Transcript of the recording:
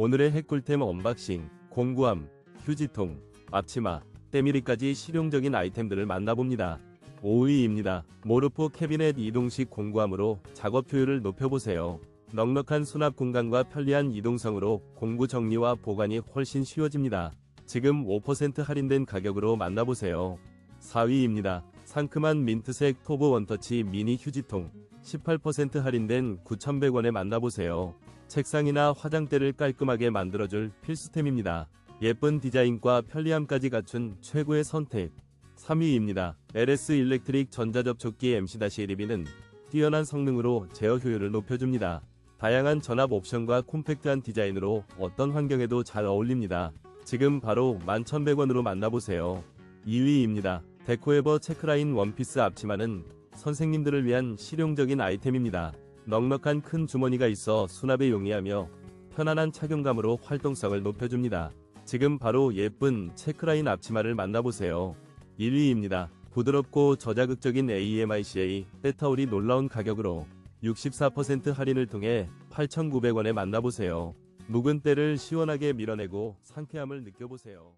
오늘의 핵꿀템 언박싱, 공구함, 휴지통, 앞치마, 때밀이까지 실용적인 아이템들을 만나봅니다. 5위입니다. 모르포 캐비넷 이동식 공구함으로 작업 효율을 높여보세요. 넉넉한 수납 공간과 편리한 이동성으로 공구 정리와 보관이 훨씬 쉬워집니다. 지금 5% 할인된 가격으로 만나보세요. 4위입니다. 상큼한 민트색 토보 원터치 미니 휴지통 18% 할인된 9,100원에 만나보세요. 책상이나 화장대를 깔끔하게 만들어줄 필수템입니다. 예쁜 디자인과 편리함까지 갖춘 최고의 선택. 3위입니다. LS 일렉트릭 전자접촉기 MC-1B는 뛰어난 성능으로 제어 효율을 높여줍니다. 다양한 전압 옵션과 콤팩트한 디자인으로 어떤 환경에도 잘 어울립니다. 지금 바로 11,100원으로 만나보세요. 2위입니다. 데코에버 체크라인 원피스 앞치마는 선생님들을 위한 실용적인 아이템입니다. 넉넉한 큰 주머니가 있어 수납에 용이하며 편안한 착용감으로 활동성을 높여줍니다. 지금 바로 예쁜 체크라인 앞치마를 만나보세요. 1위입니다. 부드럽고 저자극적인 AMICA 때타올이 놀라운 가격으로 64% 할인을 통해 8,900원에 만나보세요. 묵은 때를 시원하게 밀어내고 상쾌함을 느껴보세요.